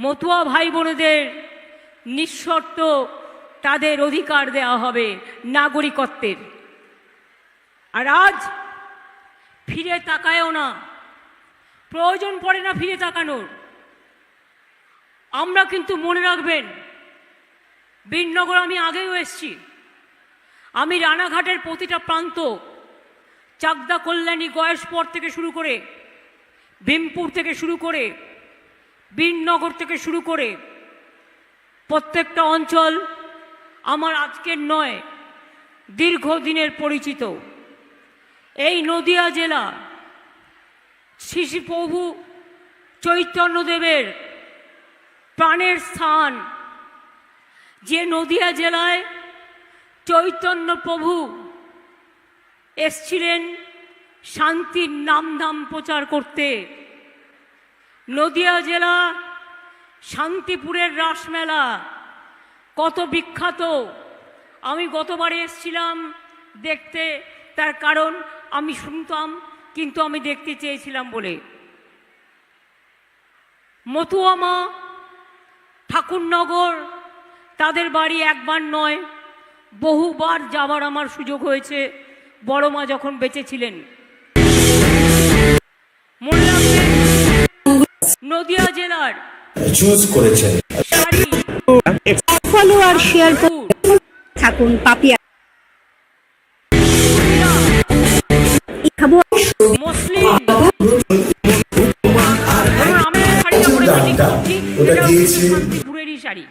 মতুয়া ভাই বোনেদের নিঃশর্ত তাদের অধিকার দেওয়া হবে নাগরিকত্বের। আর আজ ফিরে তাকায়ও না। প্রয়োজন পড়ে না ফিরে তাকানোর। আমরা কিন্তু মনে রাখবেন বীরনগর আমি আগেও এসছি। আমি রানাঘাটের প্রতিটা প্রান্ত, চাকদা কল্যাণী গয়েশপর থেকে শুরু করে, ভীমপুর থেকে শুরু করে বীরনগর থেকে শুরু করে প্রত্যেকটা অঞ্চল আমার আজকের নয়, দীর্ঘদিনের পরিচিত। এই নদিয়া জেলা শিশু প্রভু চৈতন্যদেবের প্রাণের স্থান। যে নদিয়া জেলায় চৈতন্য প্রভু এসছিলেন শান্তির নাম ধাম প্রচার করতে। নদিয়া জেলা, শান্তিপুরের রাসমেলা, কত বিখ্যাত। আমি গতবারে এসছিলাম দেখতে, তার কারণ আমি শুনতাম, কিন্তু আমি দেখতে চেয়েছিলাম বলে। মতুয়ামা, ঠাকুরনগর, তাদের বাড়ি একবার নয়, বহুবার যাবার আমার সুযোগ হয়েছে বড় মা যখন বেঁচে ছিলেন। রাখবেন নদিয়া জেলার চুজ করেছেন শাড়ি শেয়ার থাকুন পাপিয়া। শান্তিপুরেরই শাড়ি।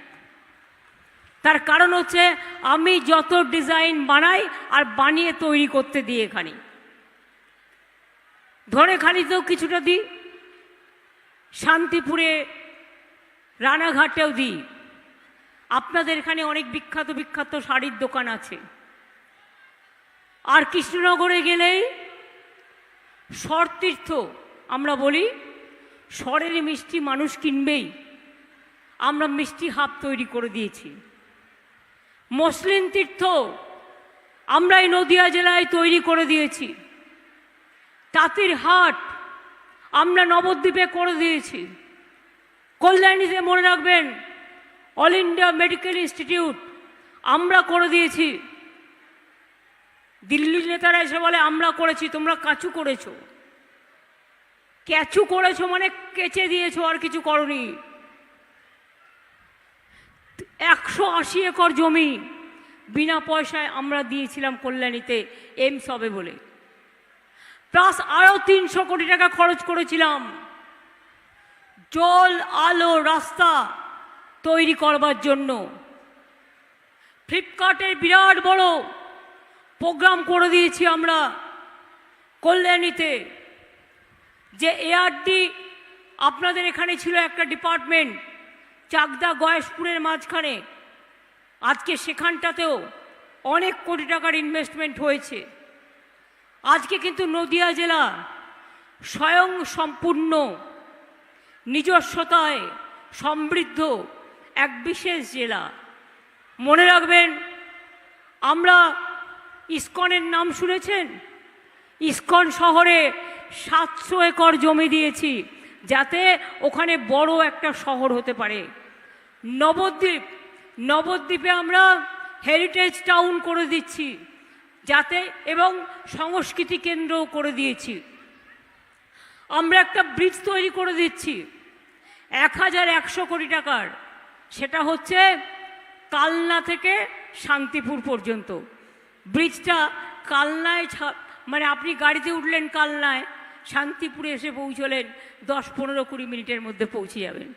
তার কারণ হচ্ছে আমি যত ডিজাইন বানাই আর বানিয়ে তৈরি করতে দিই এখানে। ধরে খালিতেও কিছুটা দিই। শান্তিপুরে রানাঘাটেও দিই। আপনাদের এখানে অনেক বিখ্যাত বিখ্যাত শাড়ির দোকান আছে। আর কৃষ্ণনগরে গেলেই স্বরতীর্থ, আমরা বলি, স্বরের মিষ্টি মানুষ কিনবেই। আমরা মিষ্টি হাব তৈরি করে দিয়েছি। মসলিন তীর্থ আমরা এই নদিয়া জেলায় তৈরি করে দিয়েছি। তাঁতির হাট আমরা নবদ্বীপে করে দিয়েছি। কল্যাণীতে মনে রাখবেন অল ইন্ডিয়া মেডিকেল ইনস্টিটিউট আমরা করে দিয়েছি। দিল্লির নেতারা এসে বলে, আমরা করেছি, তোমরা কাচু করেছ। ক্যাচু করেছ মানে কেচে দিয়েছ, আর কিছু করনি। একশো আশি একর জমি, বিনা পয়সায় আমরা দিয়েছিলাম কল্যাণীতে, এমস হবে বলে। প্লাস আরও তিনশো কোটি টাকা খরচ করেছিলাম। জল, আলো, রাস্তা তৈরি করবার জন্য। ফ্লিপকার্টের বিরাট বড় প্রোগ্রাম করে দিয়েছি আমরা কল্যাণীতে, যে এআরডি আপনাদের এখানে ছিল একটা ডিপার্টমেন্ট, চাকদা গয়েশপুরের মাঝখানে। আজকে সেখানটাতেও অনেক কোটি টাকার ইনভেস্টমেন্ট হয়েছে। আজকে কিন্তু নদিয়া জেলা স্বয়ং সম্পূর্ণ নিজস্বতায় সমৃদ্ধ এক বিশেষ জেলা। মনে রাখবেন, আমরা ইস্কনের নাম শুনেছেন? ইস্কন শহরে সাতশো একর জমি দিয়েছি, যাতে ওখানে বড় একটা শহর হতে পারে। নবদ্বীপ, নবদ্বীপে আমরা হেরিটেজ টাউন করে দিচ্ছি। যাতে এবং সংস্কৃতি কেন্দ্রও করে দিয়েছি। আমরা একটা ব্রিজ তৈরি করে দিচ্ছি। এক হাজার একশো কোটি টাকার। সেটা হচ্ছে কালনা থেকে শান্তিপুর পর্যন্ত। ব্রিজটা কালনায় মানে আপনি গাড়িতে উঠলেন কালনায়, শান্তিপুরে এসে পৌঁছলেন, দশ পনেরো কুড়ি মিনিটের মধ্যে পৌঁছে যাবেন।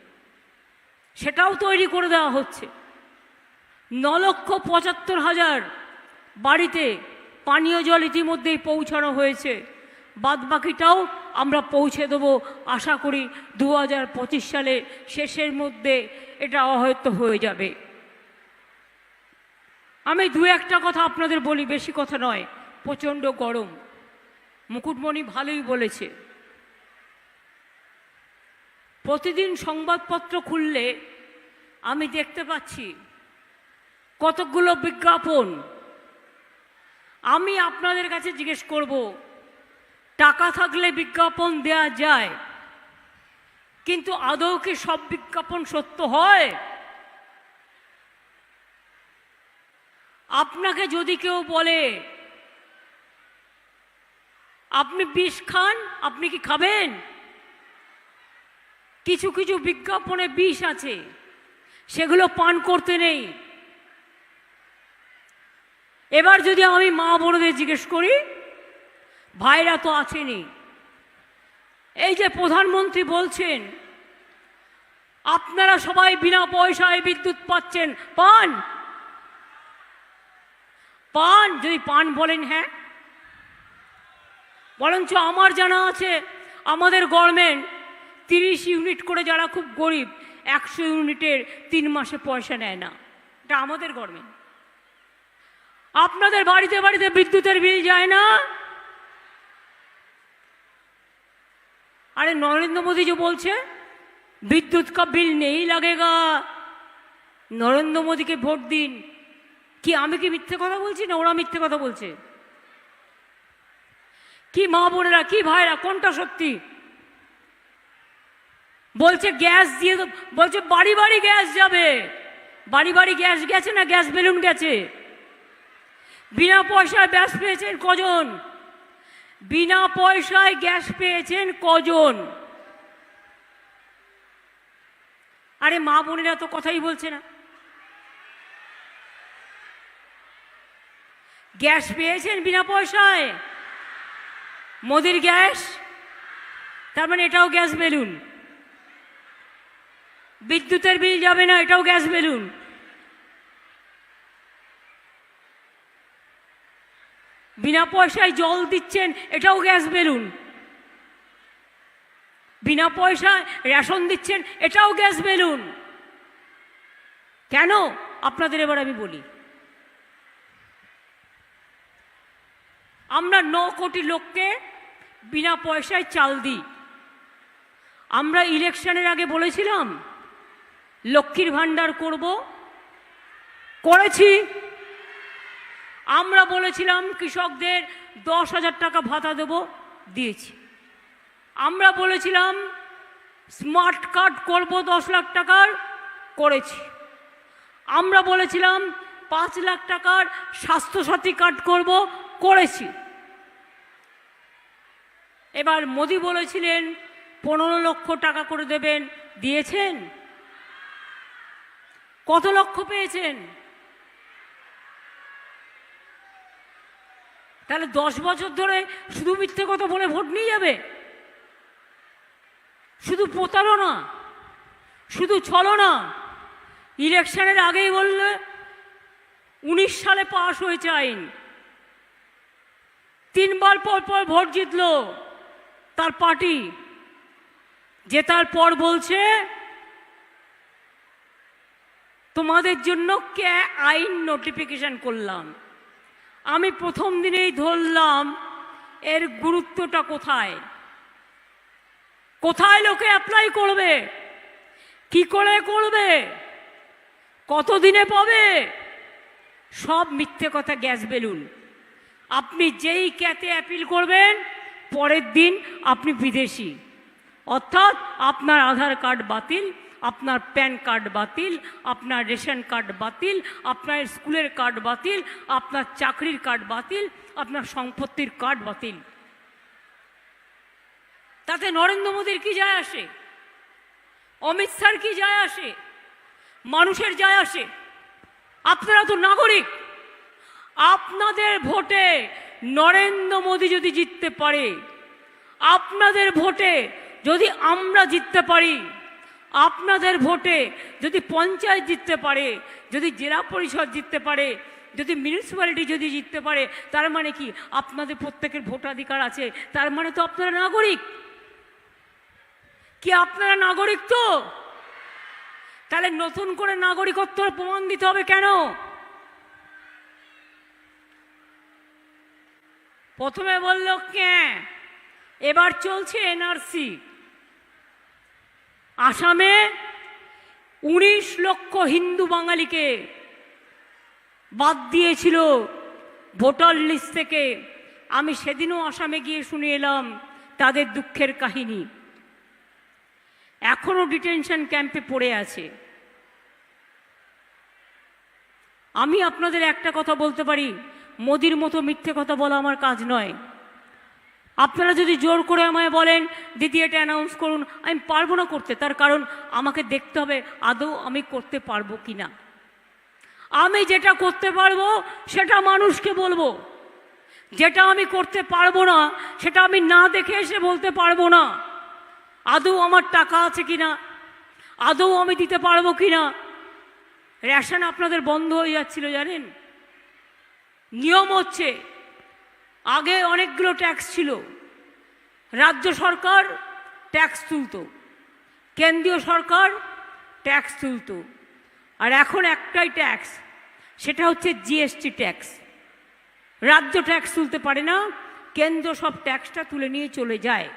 সেটাও তৈরি করে দেওয়া হচ্ছে। ন লক্ষ পঁচাত্তর হাজার বাড়িতে পানীয় জল ইতিমধ্যেই পৌঁছানো হয়েছে। বাদবাকিটাও আমরা পৌঁছে দেবো। আশা করি দু হাজার পঁচিশ সালে শেষের মধ্যে এটা হয়তো হয়ে যাবে। আমি দু একটা কথা আপনাদের বলি, বেশি কথা নয়, প্রচণ্ড গরম। মুকুটমণি ভালোই বলেছে। প্রতিদিন সংবাদপত্র খুললে আমি দেখতে পাচ্ছি, কতকগুলো বিজ্ঞাপন আমি আপনাদের কাছে জিজ্ঞেস করব, টাকা থাকলে বিজ্ঞাপন দেয়া যায়, কিন্তু আদৌ কি সব বিজ্ঞাপন সত্য হয়? আপনাকে যদি কেউ বলে, আপনি বিষ খান, আপনি কি খাবেন? কিছু কিছু বিজ্ঞাপনে বিষ আছে, সেগুলো পান করতে নেই। এবার যদি আমি মা বোনদের জিজ্ঞেস করি, ভাইরা তো আছেনি এই যে প্রধানমন্ত্রী বলছেন, আপনারা সবাই বিনা পয়সায় বিদ্যুৎ পাচ্ছেন, পান? পান, যদি পান বলেন হ্যাঁ। বরঞ্চ আমার জানা আছে, আমাদের গভর্নমেন্ট তিরিশ ইউনিট করে যারা খুব গরিব, একশো ইউনিটের তিন মাসে পয়সা নেয় না। এটা আমাদের গভর্নমেন্ট। আপনাদের বাড়িতে বাড়িতে বিদ্যুতের বিল যায় না? আরে নরেন্দ্র মোদী যে বলছে, বিদ্যুৎ কা বিল নেই লাগেগা। নরেন্দ্র মোদীকে ভোট দিন। কি আমি কি মিথ্যে কথা বলছি না ওরা মিথ্যে কথা বলছে? কি মা বোনেরা, কি ভাইরা, কোনটা সত্যি? বলছে গ্যাস দিয়ে বলছে বাড়ি বাড়ি গ্যাস যাবে। বাড়ি বাড়ি গ্যাস গেছে না গ্যাস বেলুন গেছে? বিনা পয়সায় গ্যাস পেয়েছেন কজন? বিনা পয়সায় গ্যাস পেয়েছেন কজন? আরে মা বোনেরা তো কথাই বলছে না। গ্যাস পেয়েছেন বিনা পয়সায়? মোদির গ্যাস? তার মানে এটাও গ্যাস বেলুন। বিদ্যুতের বিল যাবে না, এটাও গ্যাস বেলুন। বিনা পয়সায় জল দিচ্ছেন, এটাও গ্যাস বেলুন। বিনা পয়সায় রেশন দিচ্ছেন, এটাও গ্যাস বেলুন। কেন? আপনাদের এবার আমি বলি। আমরা ন কোটি লোককে বিনা পয়সায় চাল দিই। আমরা ইলেকশনের আগে বলেছিলাম, লক্ষ্মীর ভাণ্ডার করব। করেছি। আমরা বলেছিলাম কৃষকদের দশ হাজার টাকা ভাতা দেব, দিয়েছি। আমরা বলেছিলাম স্মার্ট কার্ড করব দশ লাখ টাকার, করেছি। আমরা বলেছিলাম পাঁচ লাখ টাকার স্বাস্থ্যসাথী কার্ড করব, করেছি। এবার মোদি বলেছিলেন, পনেরো লক্ষ টাকা করে দেবেন, দিয়েছেন? কত লক্ষ পেয়েছেন? তাহলে দশ বছর ধরে শুধু মিথ্যে কথা বলে ভোট নিয়ে যাবে? শুধু প্রতারণা শুধু ছলনা ইলেকশনের আগেই বললে উনিশ সালে পাশ হয়েছে আইন। তিনবার পর পর ভোট জিতলো তার পার্টি। জেতার পর বলছে, তোমাদের জন্য কে আইন নোটিফিকেশন করলাম? আমি প্রথম দিনেই ধরলাম, এর গুরুত্বটা কোথায়? কোথায় লোকে অ্যাপ্লাই করবে? কি করে করবে? কতদিনে পাবে? সব মিথ্যে কথা গ্যাস বেলুন। আপনি যেই ক্যাতে অ্যাপিল করবেন, পরের দিন আপনি বিদেশি। অর্থাৎ আপনার আধার কার্ড বাতিল আপনার প্যান কার্ড বাতিল, আপনার রেশন কার্ড বাতিল, আপনার স্কুলের কার্ড বাতিল, আপনার চাকরির কার্ড বাতিল, আপনার সম্পত্তির কার্ড বাতিল। তাতে নরেন্দ্র মোদীর কি যায় আসে? অমিত শাহর কি যায় আসে? মানুষের যায় আসে? আপনারা তো নাগরিক। আপনাদের ভোটে নরেন্দ্র মোদী যদি জিততে পারে, আপনাদের ভোটে যদি আমরা জিততে পারি আপনাদের ভোটে যদি পঞ্চায়েত জিততে পারে, যদি জেলা পরিষদ জিততে পারে, যদি মিউনিসিপ্যালিটি যদি জিততে পারে, তার মানে কি? আপনাদের প্রত্যেকের ভোটাধিকার আছে, তার মানে তো আপনারা নাগরিক। কি আপনারা নাগরিক তো? তাহলে নতুন করে নাগরিকত্ব প্রমাণ দিতে হবে কেন? প্রথমে বলল কে এবার চলছে এনআরসি। আসামে উনিশ লক্ষ হিন্দু বাঙালিকে বাদ দিয়েছিল ভোটার লিস্ট থেকে। আমি সেদিনও আসামে গিয়ে শুনে এলাম তাদের দুঃখের কাহিনী। এখনও ডিটেনশন ক্যাম্পে পড়ে আছে। আমি আপনাদের একটা কথা বলতে পারি, মোদির মতো মিথ্যে কথা বলা আমার কাজ নয়। আপনারা যদি জোর করে আমায় বলেন, দিদি, এটা অ্যানাউন্স করুন। আমি পারব না করতে। তার কারণ আমাকে দেখতে হবে আদৌ আমি করতে পারব কি না আমি যেটা করতে পারব, সেটা মানুষকে বলব। যেটা আমি করতে পারব না, সেটা আমি না দেখে এসে বলতে পারব না। আদৌ আমার টাকা আছে কি না আদৌ আমি দিতে পারব কি না রেশন আপনাদের বন্ধ হয়ে যাচ্ছিল, জানেন? নিয়ম হচ্ছে আগে অনেকগুলো ট্যাক্স ছিল। রাজ্য সরকার ট্যাক্স তুলত। কেন্দ্রীয় সরকার ট্যাক্স তুলত। আর এখন একটাই ট্যাক্স, সেটা হচ্ছে জিএসটি ট্যাক্স। রাজ্য ট্যাক্স তুলতে পারে না, কেন্দ্র সব ট্যাক্সটা তুলে নিয়ে চলে যায়।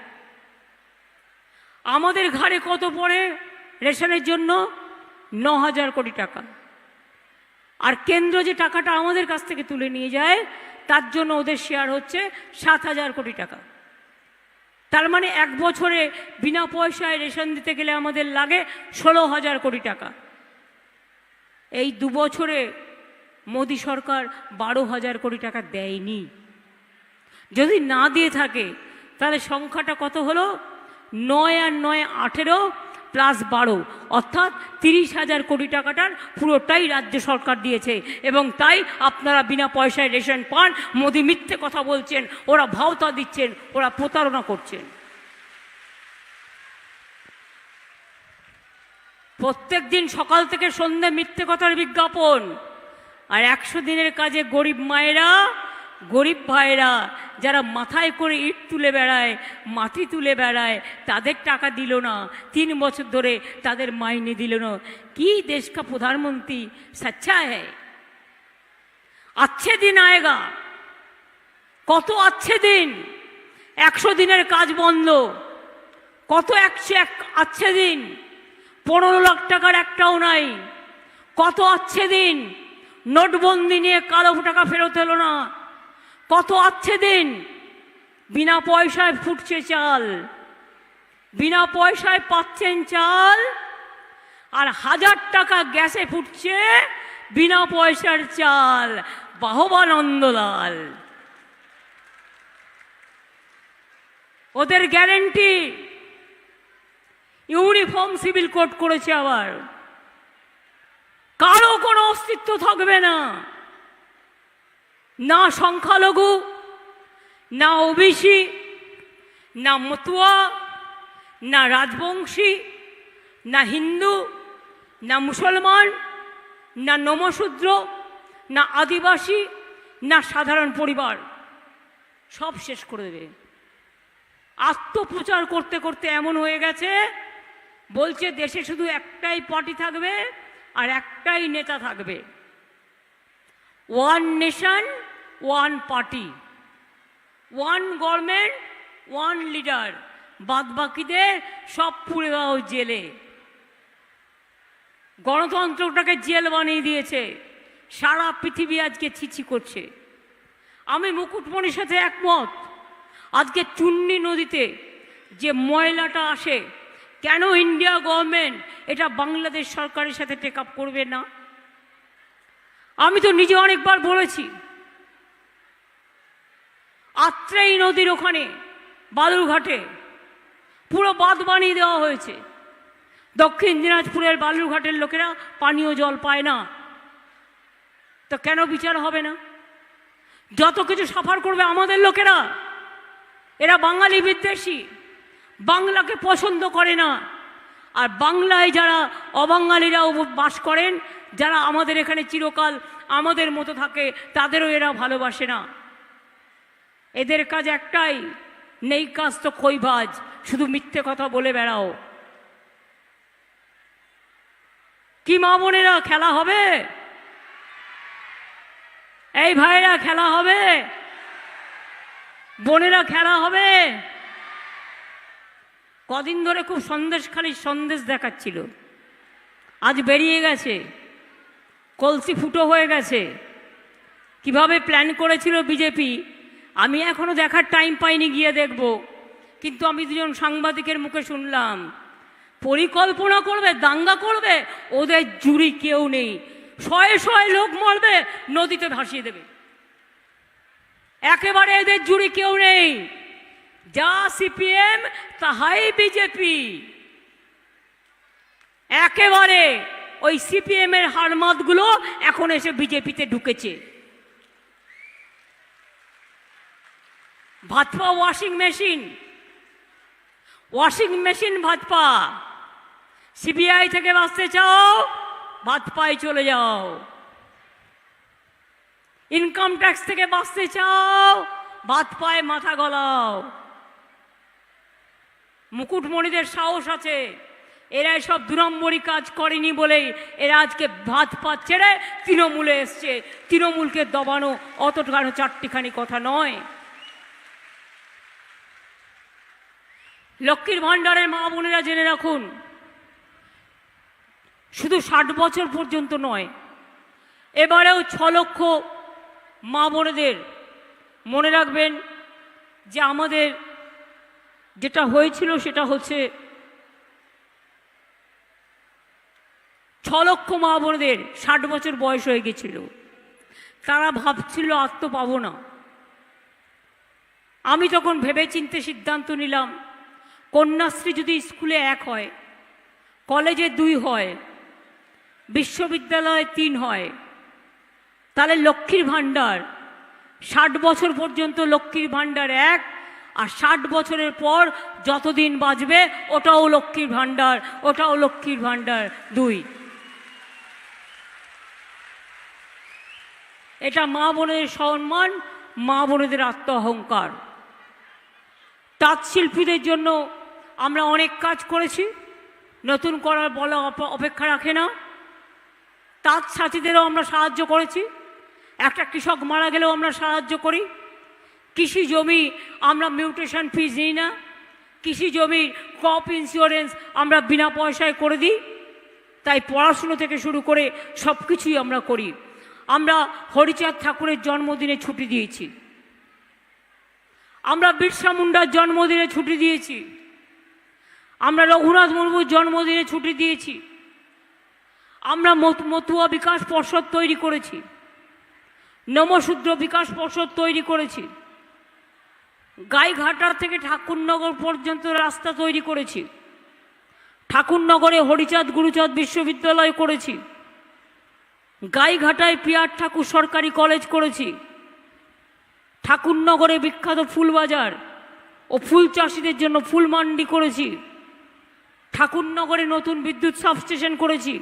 আমাদের ঘাড়ে কত পড়ে রেশনের জন্য? ন হাজার কোটি টাকা। আর কেন্দ্র যে টাকাটা আমাদের কাছ থেকে তুলে নিয়ে যায় তার জন্য ওদের শেয়ার হচ্ছে সাত হাজার কোটি টাকা। তার মানে এক বছরে বিনা পয়সায় রেশন দিতে গেলে আমাদের লাগে ষোলো হাজার কোটি টাকা। এই দু বছরে মোদি সরকার বারো হাজার কোটি টাকা দেয়নি। যদি না দিয়ে থাকে, তাহলে সংখ্যাটা কত হলো? নয় আর নয় আঠেরো প্লাস বারো। অর্থাৎ তিরিশ হাজার কোটি টাকাটার পুরোটাই রাজ্য সরকার দিয়েছে। এবং তাই আপনারা বিনা পয়সায় রেশন পান। মোদি মিথ্যে কথা বলছেন, ওরা ভাওতা দিচ্ছেন, ওরা প্রতারণা করছেন। প্রত্যেক দিন সকাল থেকে সন্ধ্যে মিথ্যে কথার বিজ্ঞাপন। আর একশো দিনের কাজে গরিব মায়েরা গরিব ভাইরা যারা মাথায় করে ইট তুলে বেড়ায়, মাটি তুলে বেড়ায়, তাদের টাকা দিল না। তিন বছর ধরে তাদের মাইনে দিল না। কি দেশ কা প্রধানমন্ত্রী সচ্ছা হে আচ্ছে দিন আয়েগা। কত আচ্ছে দিন? একশো দিনের কাজ বন্ধ। কত একশো এক আচ্ছে দিন? পনেরো লাখ টাকার একটাও নাই। কত আচ্ছে দিন? নোটবন্দি নিয়ে কালো টাকা ফেরত এলো না। কত আছে দিন? বিনা পয়সায় ফুটছে চাল। বিনা পয়সায় পাচ্ছেন চাল, আর হাজার টাকা গ্যাসে ফুটছে বিনা পয়সার চাল। বাহবানন্দলাল ওদের গ্যারেন্টি। ইউনিফর্ম সিভিল কোড করেছে আবার। কারও কোনো অস্তিত্ব থাকবে না। না সংখ্যালঘু, না ওবিসি, না মতুয়া, না রাজবংশী, না হিন্দু, না মুসলমান, না নমশূদ্র, না আদিবাসী, না সাধারণ পরিবার। সব শেষ করে দেবে। আত্মপ্রচার করতে করতে এমন হয়ে গেছে, বলছে দেশে শুধু একটাই পার্টি থাকবে আর একটাই নেতা থাকবে। One nation one party one government one leader বাদ বাকিদের সব পুড়ে দাও জেলে। গণতন্ত্রটাকে জেল বানিয়ে দিয়েছে। সারা পৃথিবী আজকে ছিছি করছে। আমি মুকুটমণির সাথে একমত। আজকে চুন্নি নদীতে যে ময়লাটা আসে, কেন ইন্ডিয়া গভর্নমেন্ট এটা বাংলাদেশ সরকারের সাথে টেক আপ করবে না? আমি তো নিজে অনেকবার বলেছি আত্রেই নদীর ওখানে বালুরঘাটে পুরো বাঁধ বানিয়ে দেওয়া হয়েছে। দক্ষিণ দিনাজপুরের বালুরঘাটের লোকেরা পানীয় জল পায় না। তো কেন বিচার হবে না? যত কিছু সাফার করবে আমাদের লোকেরা। এরা বাঙালি বিদ্বেষী। বাংলাকে পছন্দ করে না। আর বাংলায় যারা অবাঙালিরাও বাস করেন, যারা আমাদের এখানে চিরকাল আমাদের মতো থাকে, তাদেরও এরা ভালোবাসে না। এদের কাজ একটাই, নেই কাজ তো খৈভাজ শুধু মিথ্যে কথা বলে বেড়াও। কি মা বোনেরা, খেলা হবে? এই ভাইরা খেলা হবে? বোনেরা, খেলা হবে? কদিন ধরে খুব সন্দেশ খালি সন্দেশ দেখাচ্ছিল। আজ বেরিয়ে গেছে। কলসি ফুটো হয়ে গেছে। কীভাবে প্ল্যান করেছিল বিজেপি? আমি এখনও দেখার টাইম পাইনি, গিয়ে দেখব। কিন্তু আমি দুজন সাংবাদিকের মুখে শুনলাম, পরিকল্পনা করবে, দাঙ্গা করবে, ওদের জুড়ি কেউ নেই। শয়ে শয়ে লোক মরবে, নদীতে ভাসিয়ে দেবে। একেবারে এদের জুড়ি কেউ নেই। যা সিপিএম, তাহাই বিজেপি। একেবারে ওই সিপিএম এর হারমাতগুলো এখন এসে বিজেপিতে ঢুকেছে। Bhajpa washing machine. Washing machine Bhajpa. CBI থেকে বাঁচতে চাও ভাজপায় চলে যাও। ইনকাম ট্যাক্স থেকে বাঁচতে চাও ভাজপায় মাথা গলাও। মুকুটমণিদের সাহস আছে এরা সব দুরম্বরী কাজ করেনি বলেই এরা আজকে ভাত পাত ছেড়ে তৃণমূলে এসছে। তৃণমূলকে দবানো অতটা চারটিখানি কথা নয়। লক্ষ্মীর ভাণ্ডারের মা বোনেরা জেনে রাখুন, শুধু ষাট বছর পর্যন্ত নয়, এবারেও ছ লক্ষ মা বোনেদের মনে রাখবেন যে আমাদের যেটা হয়েছিল সেটা হচ্ছে ছ লক্ষ মা বোনেদের ষাট বছর বয়স হয়ে গেছিল। তারা ভাবছিল আত্ম পাবো না। আমি তখন ভেবে চিনতে সিদ্ধান্ত নিলাম কন্যাশ্রী যদি স্কুলে এক হয়, কলেজে দুই হয়, বিশ্ববিদ্যালয়ে তিন হয়, তাহলে লক্ষ্মীর ভাণ্ডার, ষাট বছর পর্যন্ত লক্ষ্মীর ভাণ্ডার এক, আর ষাট বছরের পর যতদিন বাঁচবে, ওটাও লক্ষ্মীর ভাণ্ডার, ওটাও লক্ষ্মীর ভাণ্ডার দুই। এটা মা বোনেদের সম্মান, মা বোনেদের আত্ম অহংকার তাঁত শিল্পীদের জন্য আমরা অনেক কাজ করেছি। নতুন করার বলা অপেক্ষা রাখে না। তাঁত সাথীদেরও আমরা সাহায্য করেছি। একটা কৃষক মারা গেলেও আমরা সাহায্য করি। কৃষি জমি আমরা মিউটেশন ফিজ নিই না। কৃষি জমির ক্রপ ইন্স্যুরেন্স আমরা বিনা পয়সায় করে দিই। তাই পড়াশুনো থেকে শুরু করে সব কিছুই আমরা করি। আমরা হরিচাঁদ ঠাকুরের জন্মদিনে ছুটি দিয়েছি। আমরা বিরসা মুন্ডার জন্মদিনে ছুটি দিয়েছি। আমরা রঘুনাথ মুর্মুর জন্মদিনে ছুটি দিয়েছি। আমরা মত- মতুয়া বিকাশ পর্ষদ তৈরি করেছি। নমশূদ্র বিকাশ পর্ষদ তৈরি করেছি। গাইঘাটার থেকে ঠাকুরনগর পর্যন্ত রাস্তা তৈরি করেছি। ঠাকুরনগরে হরিচাঁদ গুরুচাঁদ বিশ্ববিদ্যালয় করেছি। গাইঘাটায় পিয়ার ঠাকুর সরকারি কলেজ করেছি। ঠাকুরনগরে বিখ্যাত ফুলবাজার ও ফুল চাষিদের জন্য ফুল মান্ডি করেছি। ঠাকুরনগরে নতুন বিদ্যুৎ সাবস্টেশন করেছি।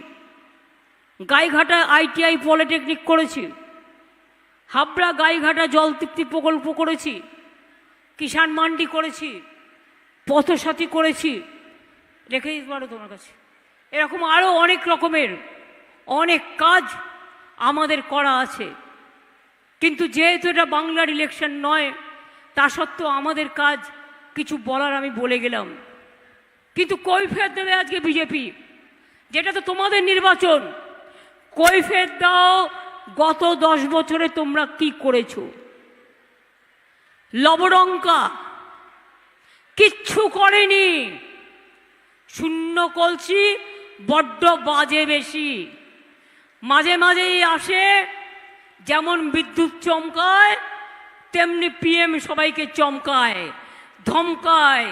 গাইঘাটা আইটিআই পলিটেকনিক করেছি। হাবড়া গাইঘাটা জল তৃপ্তি প্রকল্প করেছি। কিষাণ মান্ডি করেছি। পথসাথী করেছি। রেখে দিতে পারো তোমার কাছে। এরকম আরও অনেক রকমের অনেক কাজ আমাদের করা আছে। কিন্তু যেহেতু এটা বাংলার ইলেকশন নয়, তা সত্ত্বেও আমাদের কাজ কিছু বলার আমি বলে গেলাম। কিন্তু কৈফের দেবে আজকে বিজেপি। যেটা তো তোমাদের নির্বাচন। কৈফের দাও, গত দশ বছরে তোমরা কি করেছ? লবরঙ্কা কিচ্ছু করেনি। শূন্য কলসি, বড্ড বাজে বেশি। মাঝে মাঝেই আসে, যেমন বিদ্যুৎ চমকায়, তেমনি পিএম সবাইকে চমকায়, ধমকায়।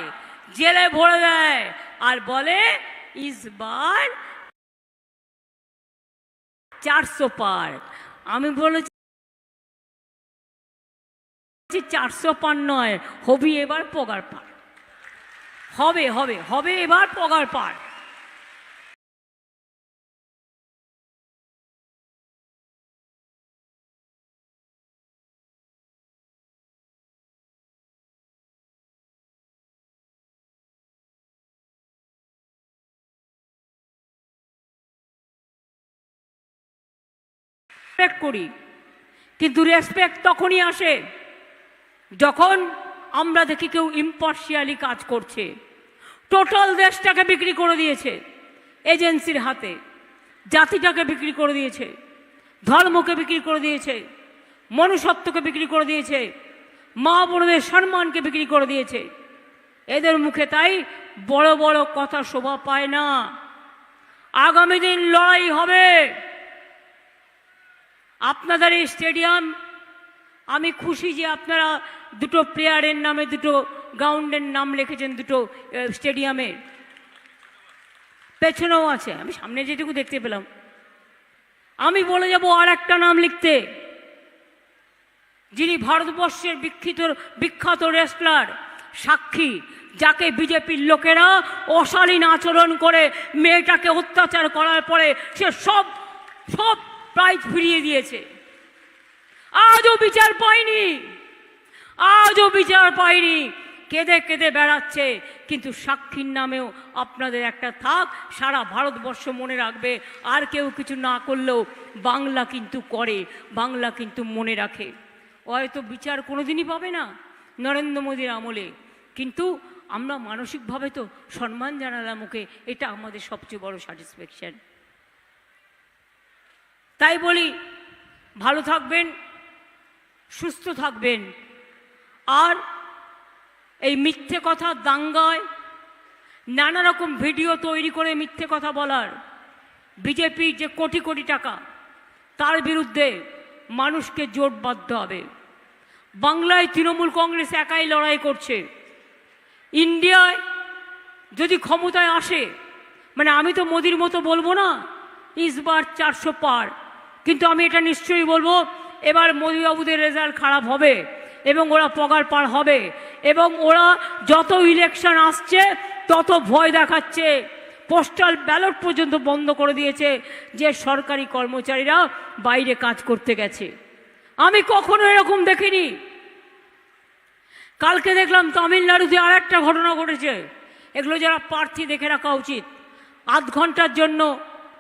জেলে ভরে দেয়। আর বলে ইসবার চারশো পার। আমি বলেছি, চারশো পার নয়, হবি এবার পগার পার। হবে হবে হবে এবার পগার পার। রেসপেক্ট করি। কিন্তু রেসপেক্ট তখনই আসে যখন আমরা দেখি কেউ ইম্পার্শিয়ালি কাজ করছে। টোটাল দেশটাকে বিক্রি করে দিয়েছে এজেন্সির হাতে, জাতিটাকে বিক্রি করে দিয়েছে, ধর্মকে বিক্রি করে দিয়েছে, মনুষ্যত্বকে বিক্রি করে দিয়েছে, মা বোনদের সম্মানকে বিক্রি করে দিয়েছে। এদের মুখে তাই বড় বড় কথা শোভা পায় না। আগামী দিন লড়াই হবে। আপনাদের এই স্টেডিয়াম, আমি খুশি যে আপনারা দুটো প্লেয়ারের নামে, দুটো গ্রাউন্ডের নাম লিখেছেন দুটো স্টেডিয়ামের পেছনেও আছে, আমি সামনে যেটুকু দেখতে পেলাম। আমি বলে যাব আর একটা নাম লিখতে। যিনি ভারতবর্ষের বিখ্যাত বিখ্যাত রেসলার সাক্ষী, যাকে বিজেপির লোকেরা অশালীন আচরণ করে, মেয়েটাকে অত্যাচার করার পরে সে সব সব প্রাইজ ফিরিয়ে দিয়েছে। আজও বিচার পায়নি আজও বিচার পায়নি কেঁদে কেঁদে বেড়াচ্ছে। কিন্তু সাক্ষীর নামেও আপনাদের একটা থাক, সারা ভারতবর্ষ মনে রাখবে। আর কেউ কিছু না করলেও বাংলা কিন্তু করে, বাংলা কিন্তু মনে রাখে। হয়তো বিচার কোনোদিনই পাবে না নরেন্দ্র মোদীর আমলে। কিন্তু আমরা মানসিকভাবে তো সম্মান জানালাম ওকে, এটা আমাদের সবচেয়ে বড় স্যাটিসফ্যাকশন তাই বলি, ভালো থাকবেন, সুস্থ থাকবেন। আর এই মিথ্যে কথা দাঙ্গায় নানা রকম ভিডিও তৈরি করে মিথ্যে কথা বলার বিজেপির যে কোটি কোটি টাকা, তার বিরুদ্ধে মানুষকে জোট বাঁধতে হবে। বাংলায় তৃণমূল কংগ্রেস একাই লড়াই করছে। ইন্ডিয়ায় যদি ক্ষমতায় আসে মানে আমি তো মোদির মতো বলব না ইসবার চারশো পার। কিন্তু আমি এটা নিশ্চয়ই বলব, এবার মোদীবাবুদের রেজাল্ট খারাপ হবে এবং ওরা পগার পার হবে এবং ওরা যত ইলেকশন আসছে, তত ভয় দেখাচ্ছে। পোস্টাল ব্যালট পর্যন্ত বন্ধ করে দিয়েছে যে সরকারি কর্মচারীরা বাইরে কাজ করতে গেছে। আমি কখনো এরকম দেখিনি। কালকে দেখলাম তামিলনাড়ুতে আর একটা ঘটনা ঘটেছে। এগুলো যারা প্রার্থী দেখে রাখা উচিত। আধ ঘণ্টার জন্য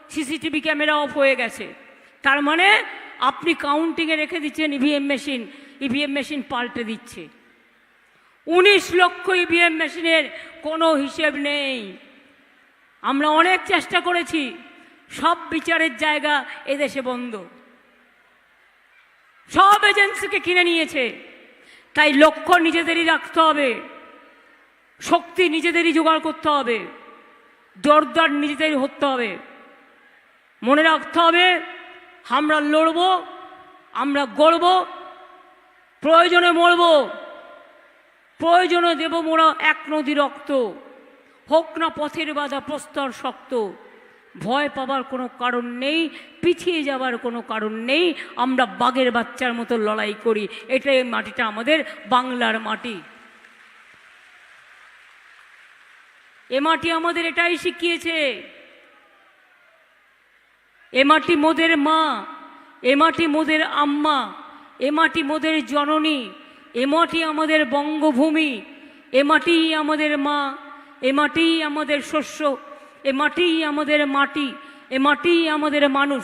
সিসিটিভি ক্যামেরা অফ হয়ে গেছে। তার মানে আপনি কাউন্টিংয়ে রেখে দিচ্ছেন ইভিএম মেশিন ইভিএম মেশিন পাল্টে দিচ্ছে। উনিশ লক্ষ ইভিএম মেশিনের কোনো হিসেব নেই। আমরা অনেক চেষ্টা করেছি, সব বিচারের জায়গা এদেশে বন্ধ। সব এজেন্সিকে কিনে নিয়েছে। তাই লক্ষ্য নিজেদেরই রাখতে হবে, শক্তি নিজেদেরই জোগাড় করতে হবে, দরদার নিজেদেরই হতে হবে। মনে রাখতে হবে আমরা লড়ব, আমরা গড়ব, প্রয়োজনে মরব, প্রয়োজনে দেব মোরা এক নদী রক্ত। হোক না পথের বাধা, প্রস্তর শক্ত। ভয় পাবার কোনো কারণ নেই, পিছিয়ে যাবার কোনো কারণ নেই। আমরা বাঘের বাচ্চার মতো লড়াই করি, এটাই মাটিটা আমাদের বাংলার মাটি। এ মাটি আমাদের এটাই শিখিয়েছে। এ মাটি মোদের মা, এ মাটি মোদের আম্মা, এ মাটি মোদের জননী, এ মাটি আমাদের বঙ্গভূমি, এ মাটিই আমাদের মা, এ মাটিই আমাদের শস্য, এ মাটিই আমাদের মাটি, এ মাটিই আমাদের মানুষ।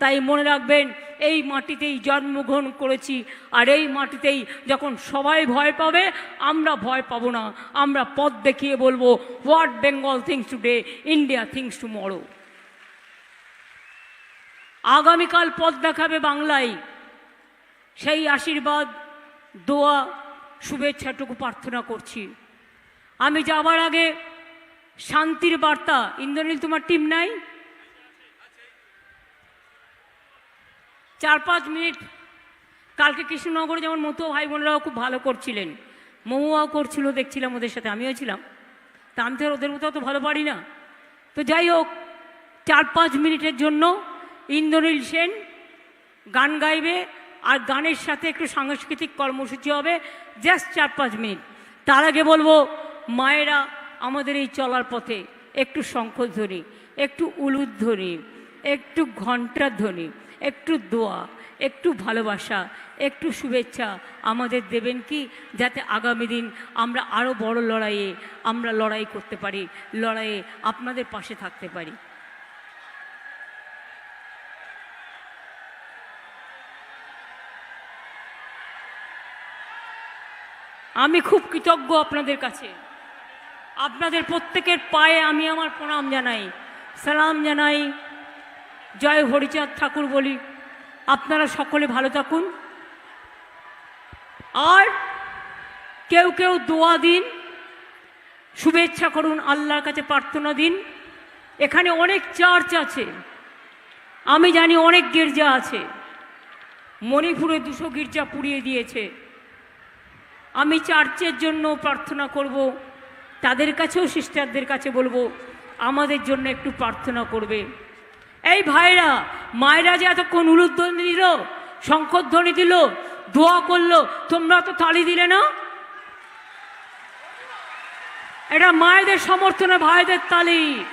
তাই মনে রাখবেন, এই মাটিতেই জন্মগ্রহণ করেছি, আর এই মাটিতেই যখন সবাই ভয় পাবে, আমরা ভয় পাবো না। আমরা পথ দেখিয়ে বলব, what Bengal thinks today, India thinks tomorrow. আগামীকাল পথ দেখাবে বাংলায়। সেই আশীর্বাদ, দোয়া শুভেচ্ছাটুকু প্রার্থনা করছি। আমি যাবার আগে শান্তির বার্তা। ইন্দ্রনীল, তোমার টিম নাই? চার পাঁচ মিনিট। কালকে কৃষ্ণনগরে যেমন মতো ভাই বোনেরাও খুব ভালো করছিলেন। মহুয়াও করছিল, দেখছিলাম ওদের সাথে, আমিও ছিলাম। তা আমি তো ওদের মতো অত ভালো পারি না। তো যাই হোক, চার পাঁচ মিনিটের জন্য ইন্দ্রনীল সেন গান গাইবে আর গানের সাথে একটু সাংস্কৃতিক কর্মসূচি হবে। জাস্ট চার পাঁচ মিনিট। তার আগে বলব, মায়েরা আমাদের এই চলার পথে একটু শঙ্খধ্বনি একটু উলুধ্বনি, একটু ঘণ্টার ধ্বনি, একটু দোয়া, একটু ভালোবাসা, একটু শুভেচ্ছা আমাদের দেবেন কি? যাতে আগামী দিন আমরা আরও বড় লড়াইয়ে আমরা লড়াই করতে পারি, লড়াইয়ে আপনাদের পাশে থাকতে পারি। আমি খুব কৃতজ্ঞ আপনাদের কাছে। আপনাদের প্রত্যেকের পায়ে আমি আমার প্রণাম জানাই। সালাম জানাই। জয় হরিচাঁদ ঠাকুর বলি। আপনারা সকলে ভালো থাকুন। আর কেউ কেউ দোয়া দিন। শুভেচ্ছা করুন, আল্লাহর কাছে প্রার্থনা দিন। এখানে অনেক চার্চ আছে। আমি জানি অনেক গির্জা আছে। মণিপুরে দুশো গির্জা পুড়িয়ে দিয়েছে। আমি চার্চের জন্য প্রার্থনা করব, তাদের কাছেও সিস্টারদের কাছে বলব, আমাদের জন্য একটু প্রার্থনা করবে। এই ভাইরা, মায়েরা যে এতক্ষণ উলুধ্বনি দিল, শঙ্করধ্বনি দিল, দোয়া করল, তোমরা তো তালি দিলে না? এটা মায়েদের সমর্থনে ভাইদের তালি।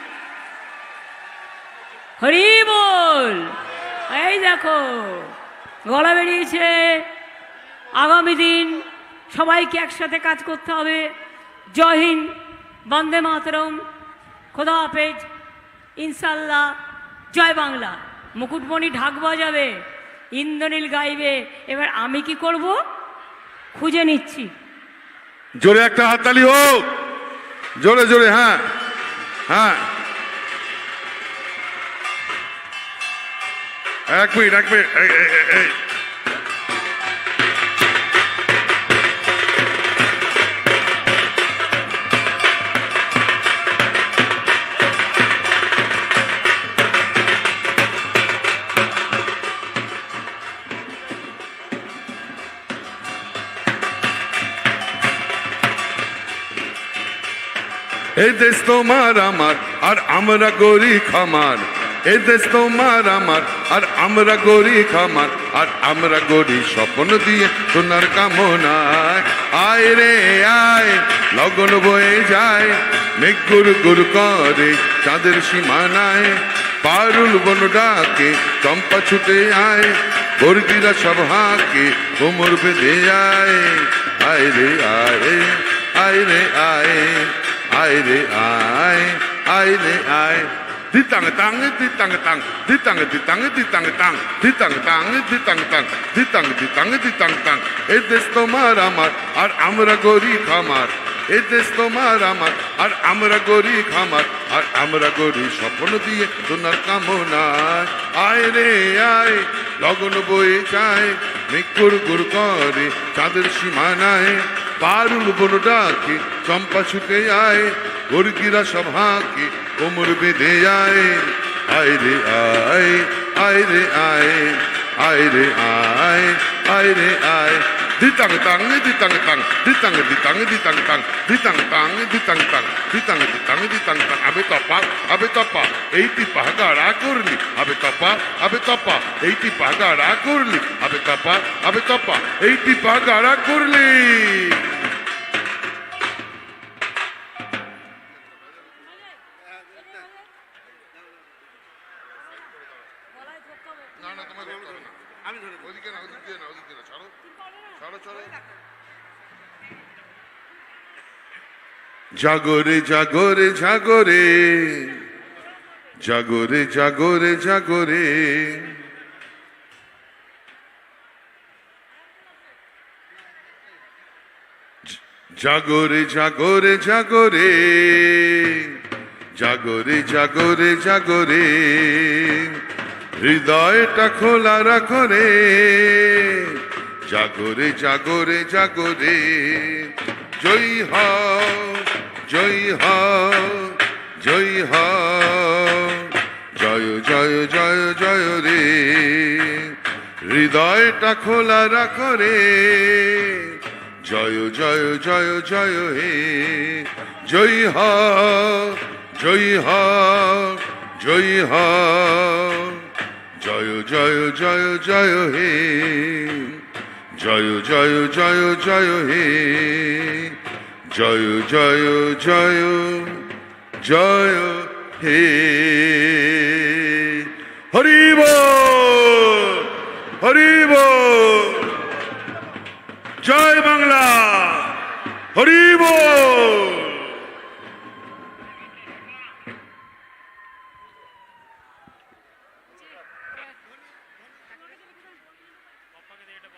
হরি বল। এই দেখো, গলা বেরিয়েছে। আগামী দিন সবাইকে একসাথে কাজ করতে হবে। জয় হিন্দ, বন্দে মাতরম, খোদা হাফেজ ইনশাল্লাহ জয় বাংলা। মুকুটমণি ঢাক বাজাবে, ইন্দ্রনীল গাইবে। এবার আমি কি করব? খুঁজে নিচ্ছি। জোরে একটা হাততালি হোক। জোরে জোরে হ্যাঁ হ্যাঁ। এক মিনিট এক মিনিট এই দেশ তোমার আমার, আর আমরা গরি খামার। এই দেশ তোমার আমার, আর আমরা গরি খামার, আর আমরা গরি স্বপ্ন দিয়ে সোনার কামনায়। আয় রে আয়, লগন বয়ে যায়, মেঘ গুর গুর করে চাঁদের সীমানায়। পারুল বন ডাকে, চম্পা ছুটে আয়, বর্গিরা সব হাঁকে, কোমর বেঁধে আয়। আয় রে আয় আয় রে আয় আয় রে আয় আয় রে আয় di tang tang di tang tang di tang di tang di tang tang di tang tang di tang tang di tang di tang di tang tang এ দেশ তোমার আমার আর আমরা গরিব আমার এ দেশ তোমার আমার আর আমরা গরিব আমার আর আমরা গরিব স্বপ্ন দিয়ে তোমার কামনা আয় রে আয় লগন বয়ে যায় মেঘ গুড় করে চাঁদের সীমানায় পারুল বন ডাকে চম্পা ছুটে আয় গর্গিরা সভাকে কোমর বেঁধে আয়। আয় রে আয় আয় রে আয় আয় রে আয় আয় রে আয় ditang tang ditang tang ditang ditang ditang tang ditang tang ditang tang ditang ditang ditang tang আবে তপা আবে তপা এইটি পাহাগাড়া করলি আবে তপা আবে তপা এইটি পাহাগাড়া করলি আবে তপা আবে তপা এইটি পাহাগাড়া করলি জাগরে জাগরে জাগরে জাগরে জাগরে জাগরে জাগরে জাগরে জাগরে জাগরে জাগরে জাগরে হৃদয়টা খোলা রাখরে জাগরে জাগরে জাগরে জয় হ হৃদয়টা খোলা রাখরে জয় জয় জয় জয় হে। জয় হ জয় হ জয় হ। জয় জয় জয় জয় হে। জয় জয় জয় জয় হে। জয় জয় জয় জয় হে। হরিব হরিব। জয় বাংলা। হরিব।